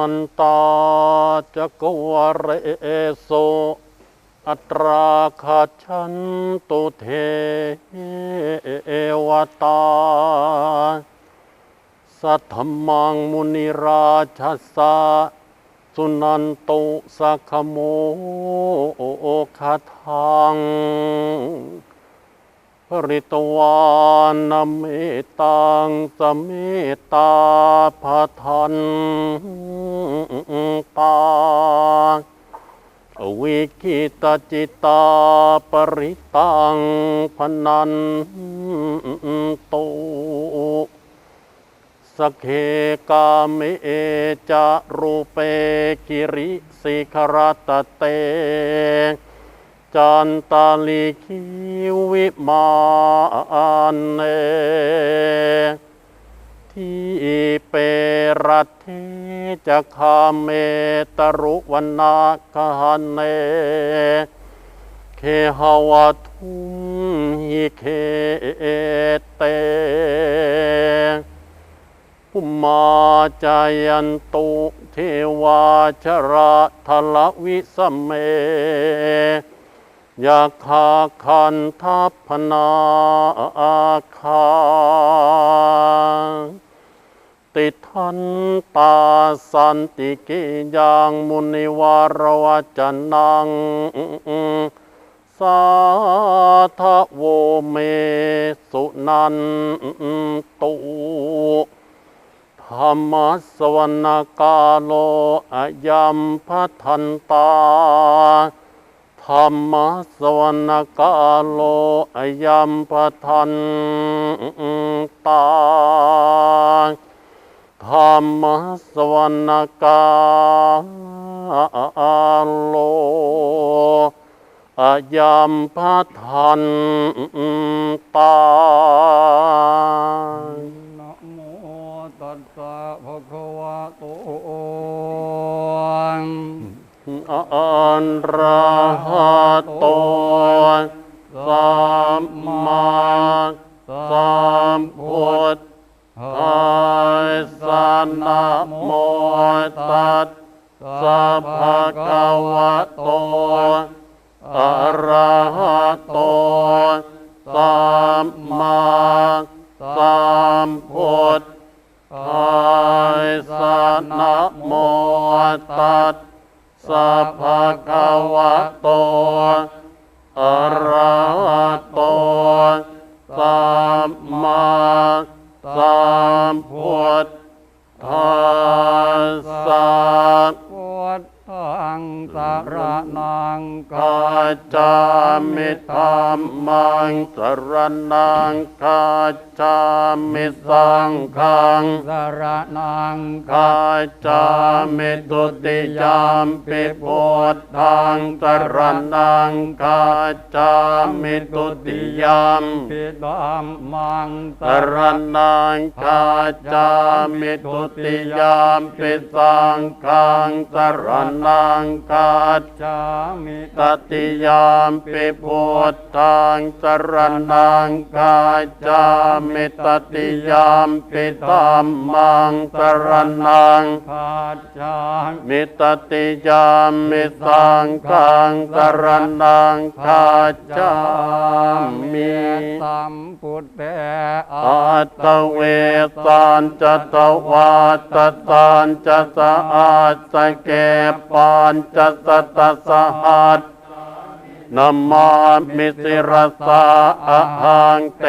มันตาจะกวเรโสอัตราคาชันตุเทวตา สัทธมังมุนิราชสะสุนันตุสัคโมคาทัง ปริตวานเมตังสเมตาพาทันตาวิกิตจิตาปริตังพนันตุสเคกาเมจะรูเปกิริสิขรตเต จันตาลิคิวิมานเนที่เปรัตเทจะคาเมตรุวันนาคาเนเคหวทุมหิเคเตภุมาจายันตุเทวาชระทลวิสเม ยาคาคันทัพพนาอาคา ติทันตาสันติกิยังมุนิวารวจนัง สาทโวเมสุนันตุธรรมสวรรกาโลอายัมพัทันตา รรมสวรรกาโลอายัมปทันตาธรรมสวรรกาโลอายัมปทันตา ราหะโตสัมมาสัมพุทธัสสะนะโมตัสสะภะคะวะโตอะระหะโตสัมมาสัมพุทธัสสะนะโมตัส สัพพะวะโตอะระหะโตสัมมาสัมพุทธ งสารนังกากัจจามิธัมมังสรนังกัจจามิสังฆังสารนังกากัจจามิตุติยามปิพุทธังสรนังกัจจามิตุติยามปิดัมมังสรนังกัจจามิตุติยามปิสังฆังสรนังกัจจามิตติยามปิพุทธังสรนังกัจจามิตติยามปิธัมมังสรนังคาจามิตติยามมิสังฆังสรนังกัจจามิสัมพุทเตอัตตเวสันจตวาตสันจะสะอาสเกปานจสัตสหัสนมามิสิรสาอะหังเต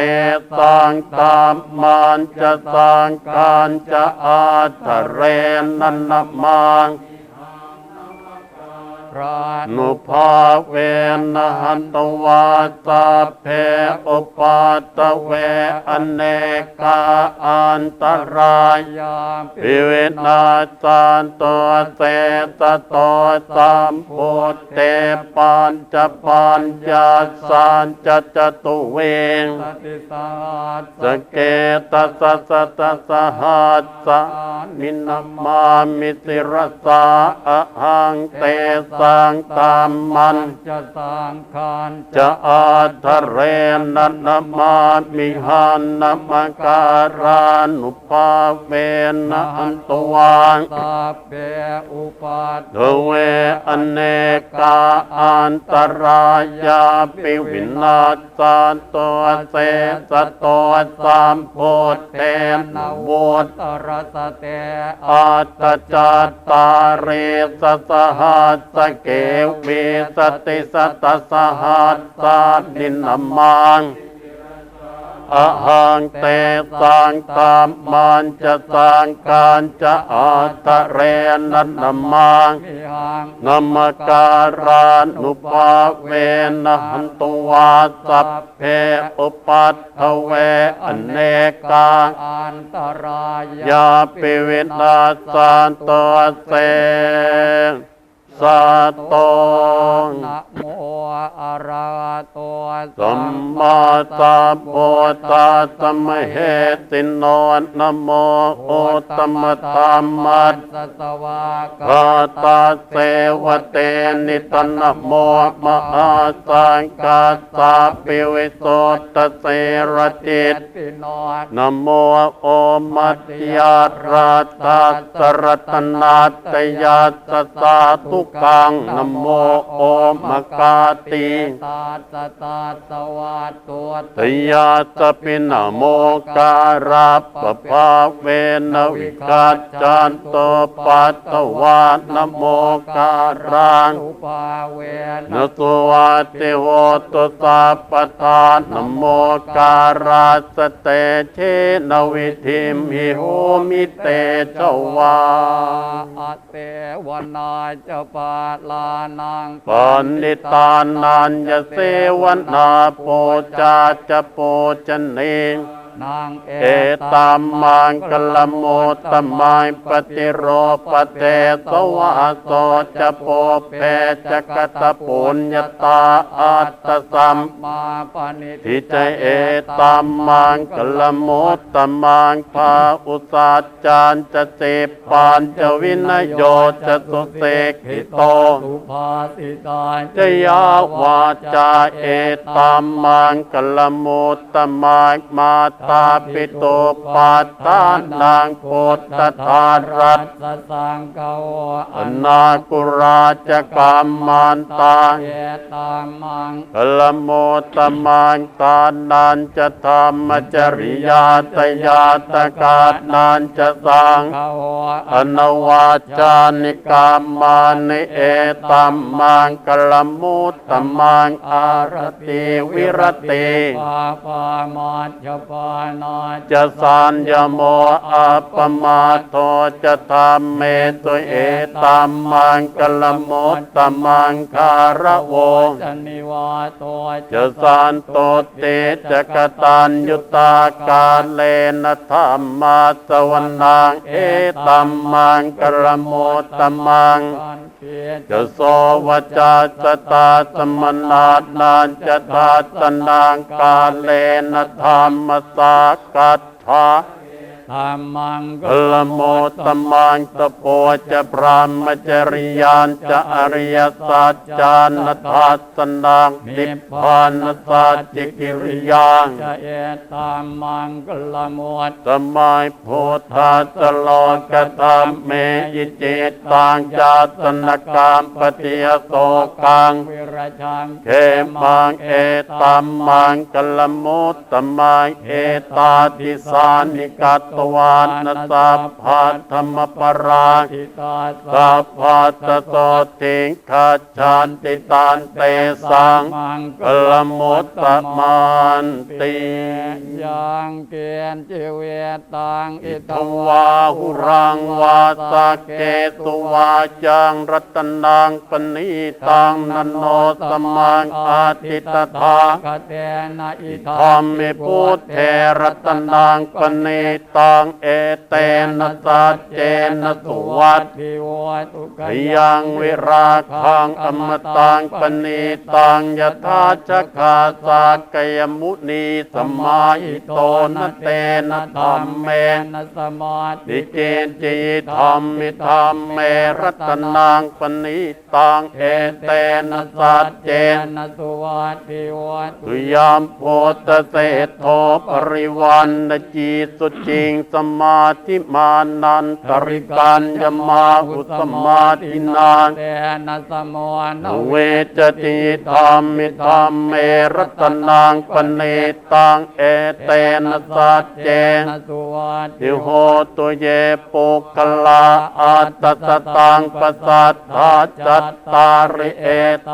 สังตามมันจะสังการจะอาทะเรนนันมัง พระนุภาเวนะหันตวาตาเพอุปาตเวอเนกาอันตรายามปิเวนาจานตัวเตตโตสามพุทเตปัญจะปัญญาสานจะจตุเวงสเกตสะสตสหัสสะมินมามิสิรสาอหังเตสสร้างตามมันจะสร้างคานจะอาทะเรนันมามิหานะมการานุภาเวนะอันตวังตาเปอุปัตเทเวอเนกาอันตรายาปิวินาศาตัวเสสตัวสามโพเทนโวตรสเตอาตจัตตาเรสสหัสเกวิสติสตสหัสสานินนามังอะหังเตสังตามมันจะสังการจะอาทะเรนันนามังมิหังนมการานุภาเวนะหันตุวาสัพเพอุปัตถเวอเนกาอันตรายยาปิวินาสานตัวเส สาโตนะโมอะระหะโตสัมมาสัมพุทธัสสะมะเหติโนนะโมโอตตมะธรรมัสสัตวาคาตาเสวเตนิตนะโมมหาสังกาสาปิวิโสตเสรจิตปิโนนะโมโอมัตยาราตาสรตนาตยาสสาทุกักังนโมโอมกาติตาสตาสวัตตัวตยาสปินโมการาปภาเวนวิกัจจันโตปัตตวานโมการังสุภาเวนนสุวัติโหตุสัพพทานนโมการาสเตเชนวิธิมหิโหมิเตจวาอเตวนาจะปาลานังปันนิตานันยเสวนาโปจาจะโปจเนง เอตามมังกลโมตมังปฏิโรปเตสวะโสจะโปเพจะกตปุญญาตาอัตตสัมมาปณิทิจเอตามมังกลโมตมังภาอุสาจารจะเสปานจะวินโยจะสุเสกิโตสุภาสิตาจะยาวาจาเอตามมังกลโมตมังมาตาปิโตปาตานางโพธทารัตสังกาอนากุราชกามมันตาเอตามังกลโมตมังตานันจะธรรมจริยาตยาตกานันจะสังเขาอนวาจานิกามมานิเอตัมมังกลมุตตมังอารติวิรติปาปามาจปาจะสานยโมอัปมาโทจะธรรมเมตุเอตัมมังกลมุตตมังคาระโวจนิวาโตจะสานโตเตจะกตัญยุตากาเลนะธรรมาสวนังเอตัมมังกลมุตตมังจะโสวจาสตาสมนาทนานจะทาสนางกาเลนะธรรมสากัตถา ธรรมังกลโมตตมังตโปจะพรามจริยานจะอริยสัจจานทัสนังนิพพานสัจจิกิริยังจะเอตามมังกลมุตมัยโพธาสโลกธรรมเมยิจิตตังจาสนกรรมปฏิยโสกังวิรชังเขมังเอตัมมังกลมุตตมังเอตาทิสานิกัตวานสัพพะธรรมปราณทิตาสัพพะตโตติงคัจฉันติตานเตสังมังกลมุตตมันติยังเกียนจิเวตังอิทวาหุรังวาสเกตุวาจังรัตนังปณีตังนโนสมังอาทิตถาคเตนะอิธรรมิพุทธเทรัตนังปณีตัตังเอเตนะสัจเจนะสุวัตติวัตุกยังวิราคังอมตังปณีตังยถาชคาสากยมุนีสมมาหิโตนะเตนะธรรมเมนะสมาธิดิเจนจิธรรมิธรรมเมรัตนังปณิตังเอเตนะสัจเจนะสุวัติวัตุยามโพตเสโทปริวันนจีสุจิงสมาธิมานันตริกันยมาหุสมาธินานเตนะสมโนเวจติธรรมิธรรมเมรตนังปณิตังเอเตนะสัจเจนนะสุวัติโหตุเยปุคลาอัตตสตังปสัทธาจัตตาริเอ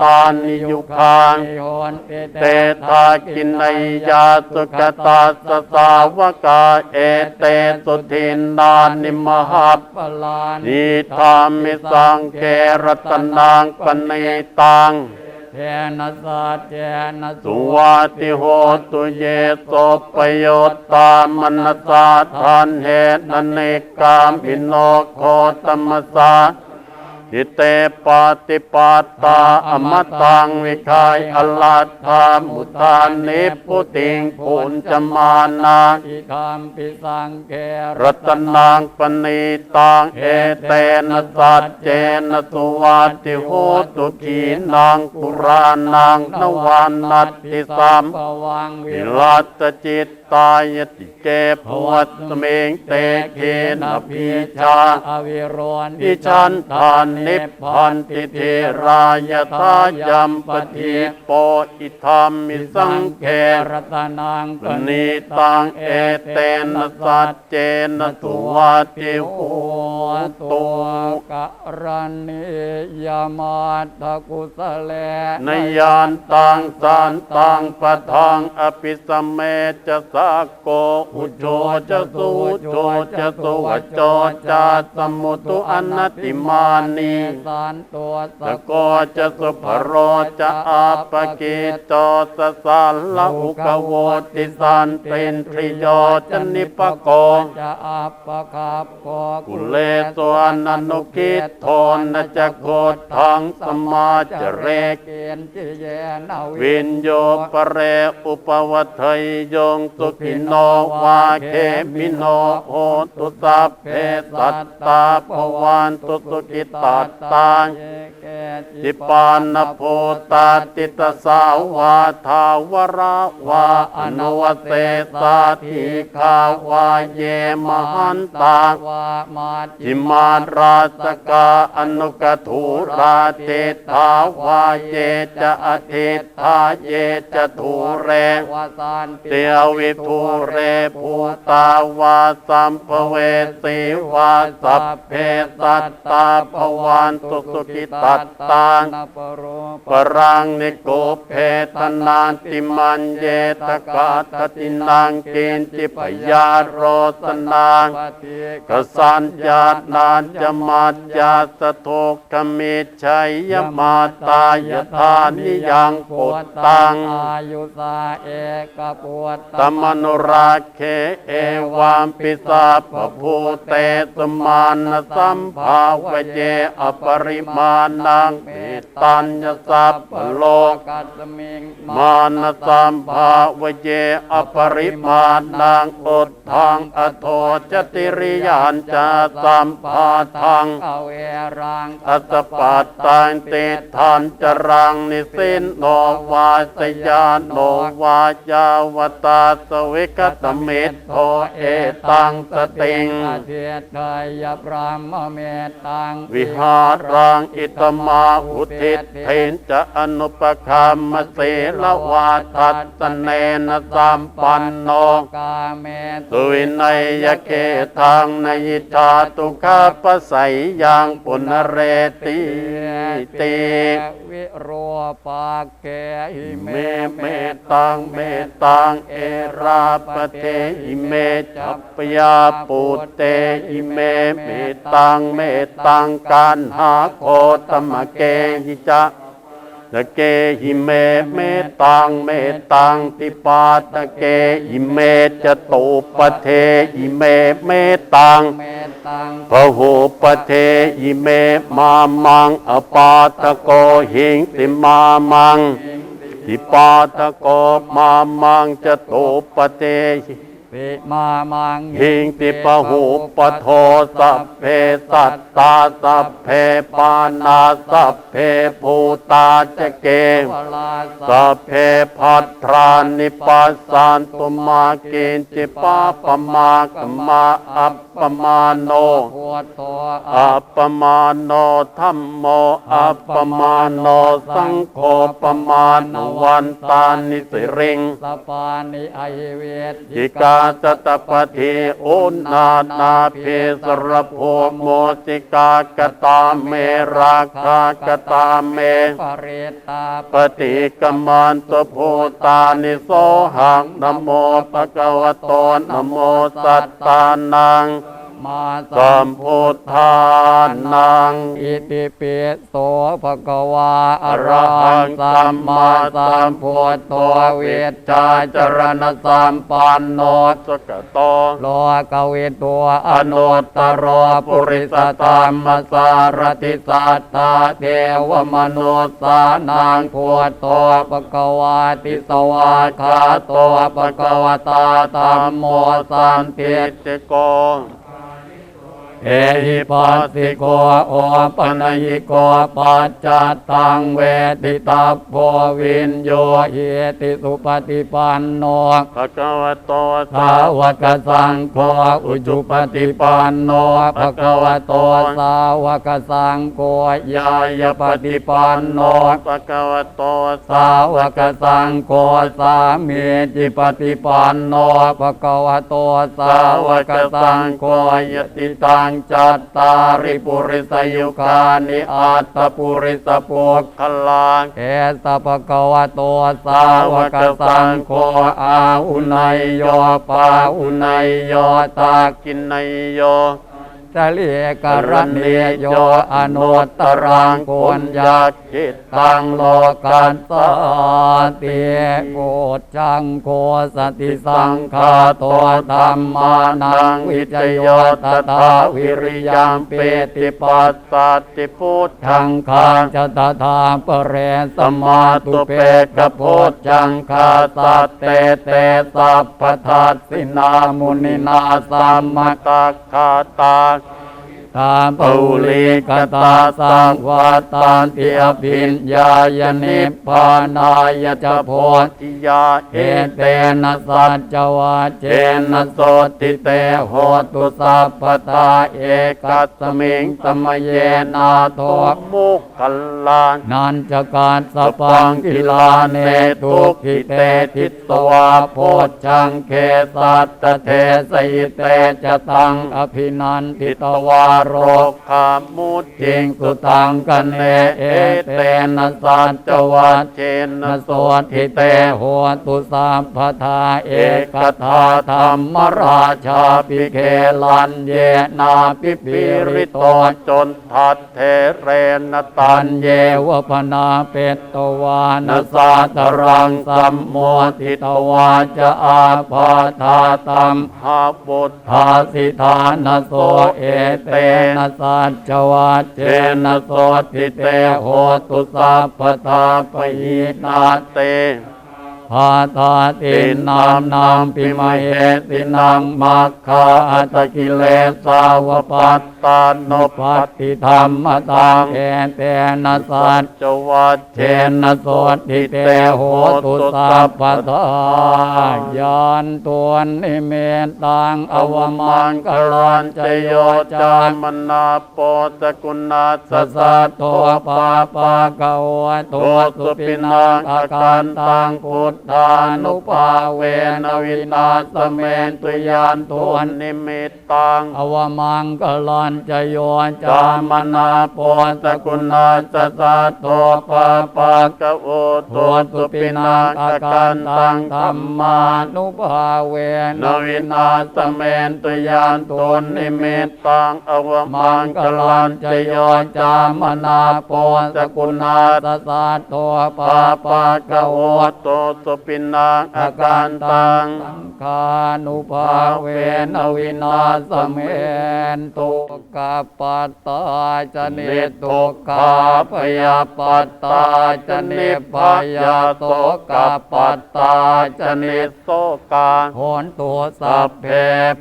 ตานิยุคังโหนเตทากินนยาสุกตาสสาวกาเอเตสุทินนานิมหัปลานิธามิสังเกรัตนังปณิตังเทนะสัจเจนะสุวัติโหตุเยโสปโยตามนสาทานเหตุนเนกามินโนโคตมสา ทิเตปาติปาตาอมตังวิคายอลัตถามุทานิพุติงปุญจมานาอิธรรมปิสังเกรัตนังปณีตังเอเตนะสัจเจนะสุวัติโหตุขีนังปุรานังนวานัตติสัมปวังวิวิรัรัตจิตตายติเกภวัตเมงเตเกนะพิชาอวิโรนพิชันทานนิพพันติเทรายทายัมปฏิโปอิธรรมิสังเกรัตนังปณิตังเอเตนะสัจเจนะตุวัติโหตุตัวกะรันนิยามาตกุสเลนยานตังสานตังปะทังอภิสมเมจะสาโกอุจโจจะสุโจจะสุวจโจจะสมุตุอนัติมานีสานตัวสสะโกจะสุภโรจะอาปกิโตสสาละอุกโวติสันเตนทริโยจนิปโกจะอัปคาปโกกุเลสวนอนุกิตโทนจะโกทังสมาจเรกเกณฑ์จิเยนาวินโยปเรอุปวัฏยยงตุสุขิโนวาเคมิโนโหตุสัพเพสัตตาภวันตุสุขิตัตตังจิปานโพตาติตสาวาทาวราวาอนุวเตสาธิขาวาเยมหันตาวามาจิมาราสกาอนุกถูราเทธาวาเยจะอธิธาเยจะถูเรวาสานเตียวิทูเรภูตาวาสัมภเวสีวาสัพเพสัตตาภวันตุสุขิตัตตังนาปโรปรังนิโกเพตนานติมันเยตกาตตินังเกณจิปยาโรสนังกสัญญาณานจะมาจาสโทกมิชัยยมาตายธานิยังปุตตังอายุสาเอกปวดตมนุราเคเอวามปิสาปภูเตสมานสัมภาวเจอปริมาณังปิตัญญสัพโลกัสมิงมานสัมภาวเจอปริมาณังอุดทังอโทจติริยานจะสัมภาทังเอเอรังอัตปัตตังเตทันจรังนิสินโนวาสยานโนวายาวตาสวิกตมิตโทเอตังสติงอาเทตยพรามเมตตังวิหารังอิตมาอุทิศเทนจะอนุปคามเสลวาทัตตเนนะสัมปันโนกาเมสุวินัยยเกทางนยิชาตุคาปไสยยังปุณเรติติวิโรปาเกหิเมเมเมตังเมตังเอรราปเทอิเมจัปปยาปุเตอิเมเมตังเมตังกันหาโคตมะเกหิจะตะเกหิเมเมตังเมตังติปาตะเกหิเมจตุปเทหิเมเมตังเมตังพหูปเทหิเมมามังอปาตะโกหิงติมามัง ติปาตโกมามังจตุปเตหิ ปิมามังหิงติปหูปโทสัพเพสัตตาสัพเพปานาสัพเพภูตาจเกวลาสัพเพพัทรานิปัสสันตุมาเกณจิปาปมากมมาอัปปมาโนพุทโธอัปปมาโนธัมโมอัปปมาโนสังโฆปมาณวันตานิสิริงสปานิไอเวทจิกาสตปฏิอุณนานาเพสรโพโมติกากตาเมราคากตาเมปเรตาปฏิกมมันตโพตานิโสหังนโมปะกวตตนโมสัตตานัง มาสัมพุทธานัง อิติปิโสภะคะวาอะระหังสัสัมมาสัมพุทโธเวเวทจาจาจรณสัมปันโนสกโตโลกเวตัวอนุตตรปุปุริสสธธรรรรมมสารติสัตตาเทวมนุสสานางพุทโธปะกวาติสวาคาโตปะกวตาธัมโมสันติติโก เอหิปัสสิโกโอปนยิโกปัจจัตตังเวติตาโพวินโยเยติสุปฏิปันโนภะคะวะโตสาวกสังโฆอุจุปฏิปันโนภะคะวะโตสาวกสังโฆยายปฏิปันโนภะคะวะโตสาวกสังโฆสามีจิปฏิปันโนภะคะวะโตสาวกสังโฆยติตังจัตตาริปุริสยุคานิอัตตปุริสปุกขลังเอสปะกวะโตสาวกสังโฆอาอุนัยโยปาอุนัยโยตากินนัยโย สเลีกรณีโยอนุตรังปุญญาจิตตังโลกันสาติโกจังโกสติสังฆาตัวธรรมานังวิจโยตถาวิริยมเปติปัสสติพุทธังคาจตถาปเรสมาตุเปกพุทธังคาสัตเตเตสัพพทัสสินามุนินาสัมมตาคาตา ตามปุริกตาสังวาตันติอภิญญายนิพพานายจโพธิยาเอเตนะสัจวาเจนะโสติเตโหตุสัพพตาเอกัสมิงสมเยนาโทมุขคัลลานันจการสปังกิลาเนทุกขิเตทิตวาโพชังเคสัตเทสิเตจตังอภินันติตวาโรคามุตติงสุตังกันเนเอเตนะสัจจวัชเชนะโสทิเตโหตุสัมปทาเอกทาธรรมราชาปิเคลันเยนาปิปิริโตจนทัดเทเรนตันเยวพนาเปตตวานสาตรังสัมโมทิตวาจะอาภาธาตัมหาบุตธาสิธานโสเอเตนะสัจวัตเจนะสติเตโหตุสัพพทาปยินาเต พาตาตินามนามปิมเหตินังมัคคาอัตกิเลสาวปัตตานุปัตติธรรมตังเอเตนะสัจจวัชเชนะโสติเตโหตุสัพพทายานตวนิเมตังอวมังกลันจโยจามนาโปสกุณาสสัตโตปาปะกะวะโตสุปินังอาการตังพุทธานุภาเวนวินาศเมนตุยานทวนนิมิตตังอวมังกลันจโยจามนานาโพสกุณาสสะโตปะปะกะโอโตสุปินังอาการตังธรรมานุภาเวนวินาศเมนตุยานตนนิมิตตังอวมังกลันจโยจามนานาโพโพสกุณาณาสสสะโตปะปะปะกะโอโอโตสุปินังอาการตังสังฆานุภาเวนอวินาสเมนตุกะปัตตาจเนตุขาพยาปัตตาจเนพยาโตกะปัตตาจเนโสกาโหนตัวสัพเพ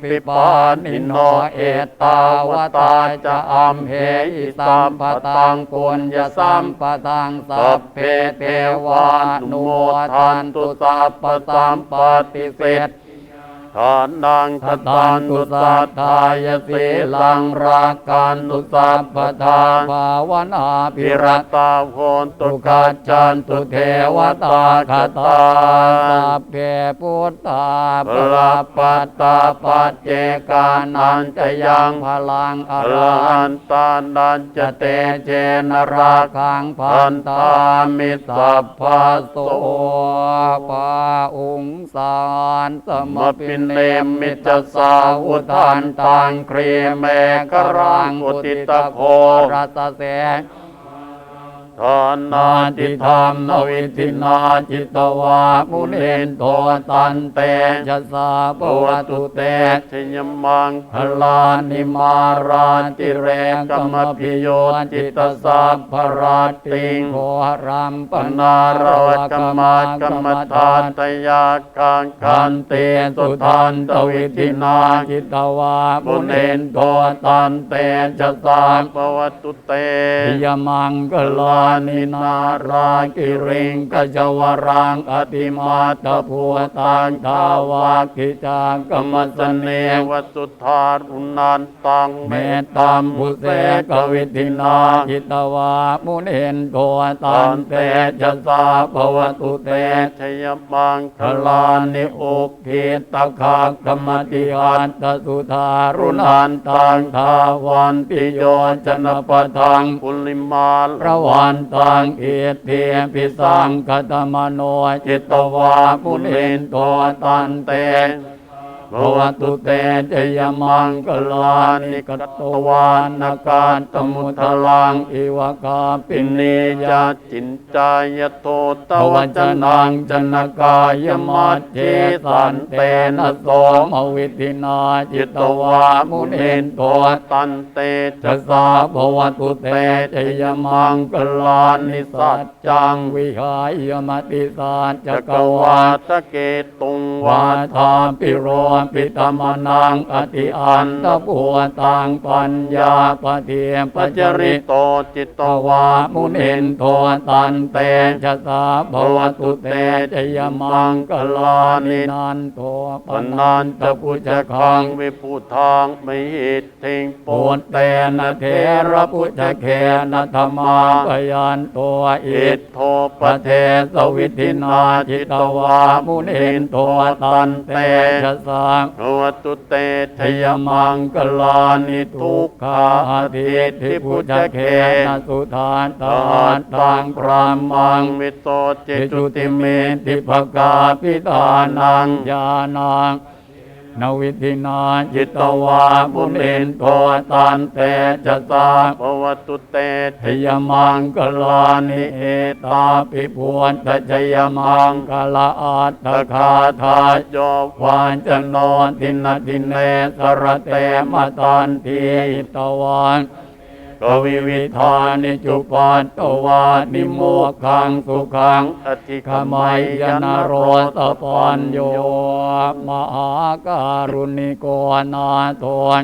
ปิปานิโนเอตาวตาจะอัมเหอิสัมปตังปุญญสัมปตังสัพเพเทวานุโมทันตตุตาปสามปฏิเสธ ทานนังททตัตานตุสัสัทายสีลังรารากักันนตุสัพพทาทาภาวนาภิรรตตาโหนตุกากัจจันตุเทวตาคตาตาเพพุทธาปปรราปัตตาปัจเจกานันจะยังพลังอรหันตานันจะเตเจนราคังพันนตามิสัพพะโสปาอุงสารสมปินเนมิจสาอุทานตังเครีเมกรังอุติตโครัตเส ทานานาติตธรรมนวิวิตินานจิตตวามุเนเนโทตัตันเตเตจะสาปวัตุเตเตชยมังพลานิมาราราติเรกรรมพิโยจิจิตตสัสัพพราติงโครัมปนานาระววกกรรมมกรรมมฐานตยากังคัคันเตเตสุทันนตวิวินานจิตวามุเนเนโทตัตันเตเตจะสาปวัตุเตปิยมังกลานินารากิริงกจวรังอติมาตพัวตังทาวากิจังกมสเนววสุทธารุนันตังเมตตามพุเสกวิตินาจิตวามุเนนโทตันเตจะสาภวตุเตชยมังคลานิโออุกกิตะคากรรมติหันตสุธารุนันตังทาวันติโยจนปทังปุลิมาระวันตังเอเทปิสังคตมโนจิตวามุเนนโตตันเต ภวตุเตจยมังกลานิกตวานการตมุทลังอิวกาปิปิเนยาจินจายโตตวัจนันังจนกายมัมัจเจสันเตเตนะโสมวิตินาจิตตวามุเนเนโทโทตันเตจสาภวตุเตเจยยมัมังกลานิสัจจังวิหายมติสารจัจักวาตเกตุงวาวาทาปิโรปิตมนังอติอันตปัวตังปัญญาปเทียปัจจจริโตจิตตวามุนเนนโทตัตันเตเตจะสาภวตุเตจยมังกลานินันโทปนันันตปุจจคังวิพุทังมิหิตถิงปโปตเตนะเทระระพุพุทธเคนะธรรมามาปยันตัวอิทโทปเทสวิตินาจิตตวามุเนนโทตันเตจะสังโนตุเตทยมังกลานิทุกขาขาทิทิพุจเคนะสุทานตาตาตังพรามังวิโตเจจิจุติเมติภกาพิตานังญาณัง นวิธินาจิตวามุเนนโทตันเตจตาปวตุเตทยมังกลานิเอตาปิพวนตจยมังกลาอัตถคาทาโยวานจะนอนทินทินเนสระเตมตันทีตวัน กวิวิธานิจุปันตวานิโมขังสุขังอธิขมัยยนโรตปัญโยมหาการุณิโกนาทน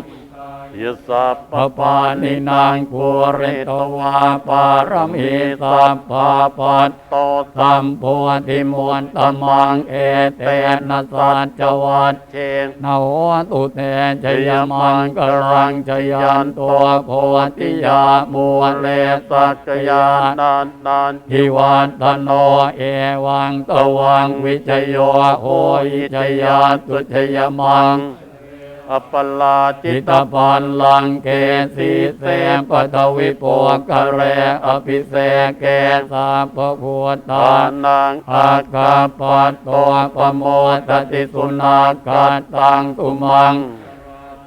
ยสัพปปานินางกุริตวาปารมีสัพพาปัตโตสัมโพธิมวลตมังเอเตนะสัจจวัตเชงนาโหตุเตชยมังกรังชยันตัวโพธิยามัวเลสัจยานานานนานทิวันตโนเอวังตวังวิจโยโหยิจยาตุชยมัง อัปปลาจิตตปันลังเกสีเสปทวิปวกะเรอภิเสเกสาพพุทธาทานังอาคาปัตโตปโมตติสุนาคาตังตุมัง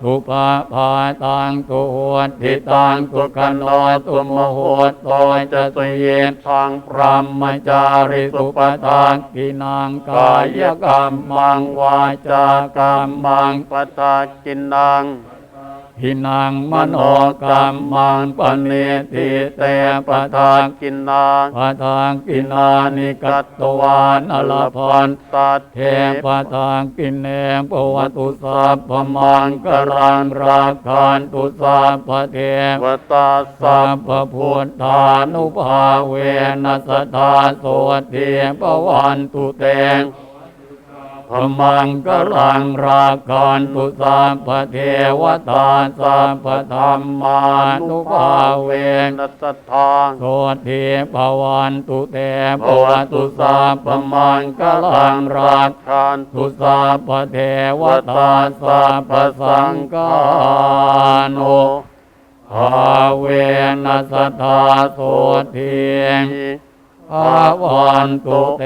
ตุปาพาตังตุหวทิตังตุกันโนตุมโหตโตจะตุเยนทางพรหมจาริสุปทานกินังกายกรรมังวาจากรรมังปตากินัง หินังมโนกรรมังปณิติเตปะทานกินนางปทานกินานิกัตตวานอลพันตัดเทปะทางกินเนปวัตุสัพพมังกรังราคันตุสัพพเทวตาสัพพพพุทธานุภาเวนัสธาโสติปวันตุเตง พมังกลังราคันตุสัพพเทวตาสัพพธรรมานุภาเวนัสทาโสติปวันตุเตปวตุสัพพมังกลังราทานตุสัพพเทวตาสัพพสังฆานุภาเวนัสธาโสทิทีภาวันตุเต